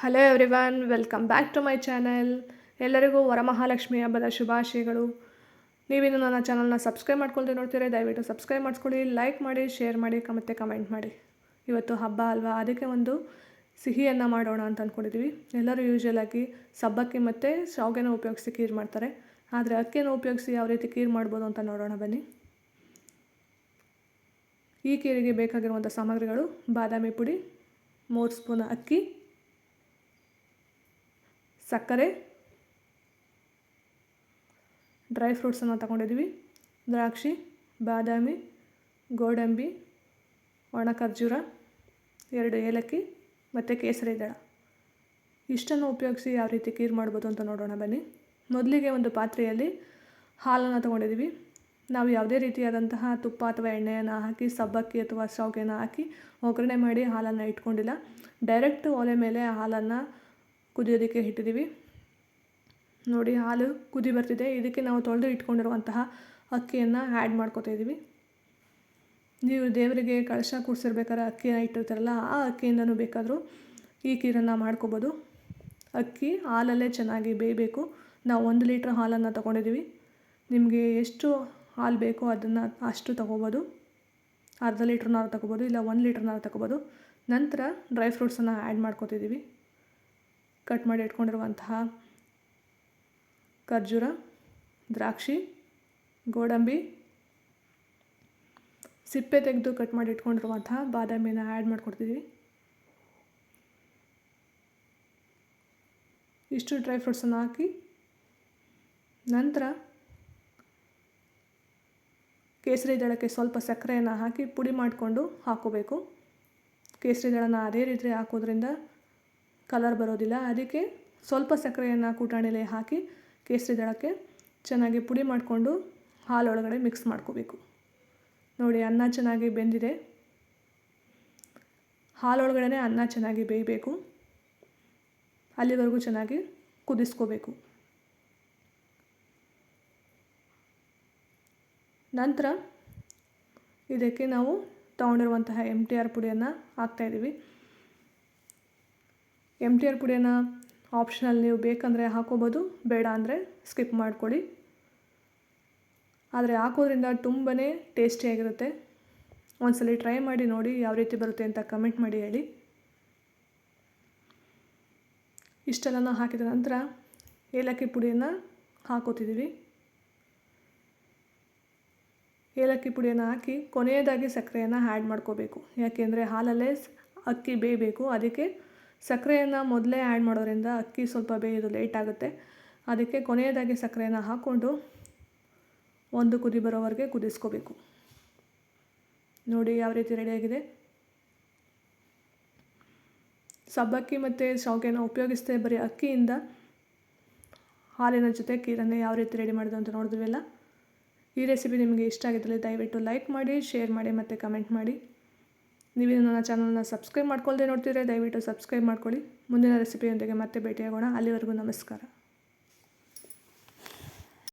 Hello everyone welcome back to my channel ಎಲ್ಲರಿಗೂ ವರಮಹಾಲಕ್ಷ್ಮಿ ಹಬ್ಬದ ಶುಭಾಶಯಗಳು. ನೀವಿನ್ನು ನನ್ನ ಚಾನಲ್ನ ಸಬ್ಸ್ಕ್ರೈಬ್ ಮಾಡ್ಕೊಳ್ದೆ ನೋಡ್ತೀರಿ ದಯವಿಟ್ಟು ಸಬ್ಸ್ಕ್ರೈಬ್ ಮಾಡಿಸ್ಕೊಳ್ಳಿ ಲೈಕ್ ಮಾಡಿ ಶೇರ್ ಮಾಡಿ, ಮತ್ತೆ ಕಮೆಂಟ್ ಮಾಡಿ. ಇವತ್ತು ಹಬ್ಬ ಅಲ್ವಾ? ಅದಕ್ಕೆ ಒಂದು ಸಿಹಿಯನ್ನು ಮಾಡೋಣ ಅಂತ ಅಂದ್ಕೊಂಡಿದ್ದೀವಿ ಎಲ್ಲರೂ ಯೂಶ್ವಲಾಗಿ ಸಬ್ಬಕ್ಕಿ ಮತ್ತು ಶಾವಿಗೆನ ಉಪಯೋಗಿಸಿ ಕೀರ್ ಮಾಡ್ತಾರೆ. ಆದರೆ ಅಕ್ಕಿಯನ್ನು ಉಪಯೋಗಿಸಿ ಯಾವ ರೀತಿ ಕೀರ್ ಮಾಡ್ಬೋದು ಅಂತ ನೋಡೋಣ ಬನ್ನಿ. ಈ ಕೀರಿಗೆ ಬೇಕಾಗಿರುವಂಥ ಸಾಮಗ್ರಿಗಳು, ಬಾದಾಮಿ ಪುಡಿ, ಮೂರು ಸ್ಪೂನ್ ಅಕ್ಕಿ ಸಕ್ಕರೆ ಡ್ರೈ ಫ್ರೂಟ್ಸನ್ನು ತಗೊಂಡಿದ್ದೀವಿ ದ್ರಾಕ್ಷಿ, ಬಾದಾಮಿ, ಗೋಡಂಬಿ ಒಣ ಖರ್ಜೂರ ಎರಡು ಏಲಕ್ಕಿ ಮತ್ತು ಕೇಸರಿ ದಳ. ಇಷ್ಟನ್ನು ಉಪಯೋಗಿಸಿ ಯಾವ ರೀತಿ ಕೀರ್ ಮಾಡ್ಬೋದು ಅಂತ ನೋಡೋಣ ಬನ್ನಿ. ಮೊದಲಿಗೆ ಒಂದು ಪಾತ್ರೆಯಲ್ಲಿ ಹಾಲನ್ನು ತೊಗೊಂಡಿದ್ದೀವಿ ನಾವು ಯಾವುದೇ ರೀತಿಯಾದಂತಹ ತುಪ್ಪ ಅಥವಾ ಎಣ್ಣೆಯನ್ನು ಹಾಕಿ, ಸಬ್ಬಕ್ಕಿ ಅಥವಾ ಶಾವಿಗೆನ ಹಾಕಿ ಒಗ್ಗರಣೆ ಮಾಡಿ ಹಾಲನ್ನು ಇಟ್ಕೊಂಡಿಲ್ಲ. ಡೈರೆಕ್ಟ್ ಒಲೆ ಮೇಲೆ ಹಾಲನ್ನು ಕುದಿಯೋದಕ್ಕೆ ಇಟ್ಟಿದ್ದೀವಿ. ನೋಡಿ ಹಾಲು ಕುದಿ ಬರ್ತಿದೆ. ಇದಕ್ಕೆ ನಾವು ತೊಳೆದು ಇಟ್ಕೊಂಡಿರುವಂತಹ ಅಕ್ಕಿಯನ್ನು ಆ್ಯಡ್ ಮಾಡ್ಕೋತಾ ಇದ್ದೀವಿ. ನೀವು ದೇವರಿಗೆ ಕಳಶ ಕೂಡಿಸಿರ್ಬೇಕಾದ್ರೆ ಅಕ್ಕಿನ ಇಟ್ಟಿರ್ತಾರಲ್ಲ, ಆ ಅಕ್ಕಿಯಿಂದನೂ ಬೇಕಾದರೂ ಈ ಕೀರನ್ನು ಮಾಡ್ಕೋಬೋದು. ಅಕ್ಕಿ ಹಾಲಲ್ಲೇ ಚೆನ್ನಾಗಿ ಬೇಯಬೇಕು. ನಾವು ಒಂದು ಲೀಟ್ರ್ ಹಾಲನ್ನು ತೊಗೊಂಡಿದ್ದೀವಿ. ನಿಮಗೆ ಎಷ್ಟು ಹಾಲು ಬೇಕೋ ಅದನ್ನು ಅಷ್ಟು ತೊಗೋಬೋದು. ಅರ್ಧ ಲೀಟ್ರ್ನಾರು ತೊಗೋಬೋದು, ಇಲ್ಲ ಒಂದು ಲೀಟ್ರ್ನಾರು ತೊಗೋಬೋದು. ನಂತರ ಡ್ರೈ ಫ್ರೂಟ್ಸನ್ನು ಆ್ಯಡ್ ಮಾಡ್ಕೊತಿದ್ದೀವಿ ಕಟ್ ಮಾಡಿ ಇಟ್ಕೊಂಡಿರುವಂತಹ ಖರ್ಜೂರ, ದ್ರಾಕ್ಷಿ, ಗೋಡಂಬಿ, ಸಿಪ್ಪೆ ತೆಗೆದು ಕಟ್ ಮಾಡಿ ಇಟ್ಕೊಂಡಿರುವಂತಹ ಬಾದಾಮಿನ ಆ್ಯಡ್ ಮಾಡಿಕೊಡ್ತಿದ್ದೀವಿ ಇಷ್ಟು ಡ್ರೈ ಫ್ರೂಟ್ಸನ್ನು ಹಾಕಿ ನಂತರ ಕೇಸರಿ ದಳಕ್ಕೆ ಸ್ವಲ್ಪ ಸಕ್ಕರೆಯನ್ನು ಹಾಕಿ ಪುಡಿ ಮಾಡಿಕೊಂಡು ಹಾಕೋಬೇಕು. ಕೇಸರಿ ದಳನ ಅದೇ ರೀತಿ ಹಾಕೋದ್ರಿಂದ ಕಲರ್ ಬರೋದಿಲ್ಲ. ಅದಕ್ಕೆ ಸ್ವಲ್ಪ ಸಕ್ಕರೆಯನ್ನು ಕೂಟಾಣಿಲೆ ಹಾಕಿ ಕೇಸರಿ ದಳಕ್ಕೆ ಚೆನ್ನಾಗಿ ಪುಡಿ ಮಾಡಿಕೊಂಡು ಹಾಲೊಳಗಡೆ ಮಿಕ್ಸ್ ಮಾಡ್ಕೋಬೇಕು. ನೋಡಿ, ಅನ್ನ ಚೆನ್ನಾಗಿ ಬೆಂದಿದೆ. ಹಾಲೊಳಗಡೆ ಅನ್ನ ಚೆನ್ನಾಗಿ ಬೇಯಬೇಕು. ಅಲ್ಲಿವರೆಗೂ ಚೆನ್ನಾಗಿ ಕುದಿಸ್ಕೋಬೇಕು. ನಂತರ ಇದಕ್ಕೆ ನಾವು ತಗೊಂಡಿರುವಂತಹ ಎಂ ಟಿ ಆರ್ ಪುಡಿಯನ್ನು ಹಾಕ್ತಾಯಿದ್ದೀವಿ ಎಂ ಟಿ ಆರ್ ಪುಡಿಯನ್ನು ಆಪ್ಷನಲ್ಲಿ ನೀವು ಬೇಕಂದರೆ ಹಾಕೋಬೋದು. ಬೇಡ ಅಂದರೆ ಸ್ಕಿಪ್ ಮಾಡಿಕೊಡಿ ಆದರೆ ಹಾಕೋದ್ರಿಂದ ತುಂಬಾ ಟೇಸ್ಟಿಯಾಗಿರುತ್ತೆ ಒಂದ್ಸಲ ಟ್ರೈ ಮಾಡಿ ನೋಡಿ ಯಾವ ರೀತಿ ಬರುತ್ತೆ ಅಂತ ಕಮೆಂಟ್ ಮಾಡಿ ಹೇಳಿ. ಇಷ್ಟೆಲ್ಲನೂ ಹಾಕಿದ ನಂತರ ಏಲಕ್ಕಿ ಪುಡಿಯನ್ನು ಹಾಕೋತಿದ್ದೀವಿ. ಏಲಕ್ಕಿ ಪುಡಿಯನ್ನು ಹಾಕಿ ಕೊನೆಯದಾಗಿ ಸಕ್ಕರೆಯನ್ನು ಆ್ಯಡ್ ಮಾಡ್ಕೋಬೇಕು. ಯಾಕೆಂದರೆ ಹಾಲಲ್ಲೇ ಅಕ್ಕಿ ಬೇಯಬೇಕು. ಅದಕ್ಕೆ ಸಕ್ಕರೆಯನ್ನು ಮೊದಲೇ ಆ್ಯಡ್ ಮಾಡೋದ್ರಿಂದ ಅಕ್ಕಿ ಸ್ವಲ್ಪ ಬೇಯೋದು ಲೇಟ್ ಆಗುತ್ತೆ. ಅದಕ್ಕೆ ಕೊನೆಯದಾಗಿ ಸಕ್ಕರೆಯನ್ನು ಹಾಕ್ಕೊಂಡು ಒಂದು ಕುದಿ ಬರೋವರೆಗೆ ಕುದಿಸ್ಕೋಬೇಕು. ನೋಡಿ ಯಾವ ರೀತಿ ರೆಡಿಯಾಗಿದೆ ಸಬ್ಬಕ್ಕಿ ಮತ್ತು ಶಾವಿಗೆನ ಉಪಯೋಗಿಸ್ತೇ ಬರೀ ಅಕ್ಕಿಯಿಂದ ಹಾಲಿನ ಜೊತೆ ಕೀರನ್ನು ಯಾವ ರೀತಿ ರೆಡಿ ಮಾಡಿದೆ ಅಂತ ನೋಡಿದ್ವಿ ಅಲ್ಲ ಈ ರೆಸಿಪಿ ನಿಮಗೆ ಇಷ್ಟ ಆಗಿದ್ದಲ್ಲಿ ದಯವಿಟ್ಟು ಲೈಕ್ ಮಾಡಿ ಶೇರ್ ಮಾಡಿ ಮತ್ತು ಕಮೆಂಟ್ ಮಾಡಿ. ನೀವು ನನ್ನ ಚಾನಲ್ನ ಸಬ್ಸ್ಕ್ರೈಬ್ ಮಾಡ್ಕೊಳ್ಳದೆ ನೋಡ್ತಿದ್ರೆ ದಯವಿಟ್ಟು ಸಬ್ಸ್ಕ್ರೈಬ್ ಮಾಡ್ಕೊಳ್ಳಿ. ಮುಂದಿನ ರೆಸಿಪಿಯೊಂದಿಗೆ ಮತ್ತೆ ಭೇಟಿಯಾಗೋಣ. ಅಲ್ಲಿವರೆಗೂ ನಮಸ್ಕಾರ.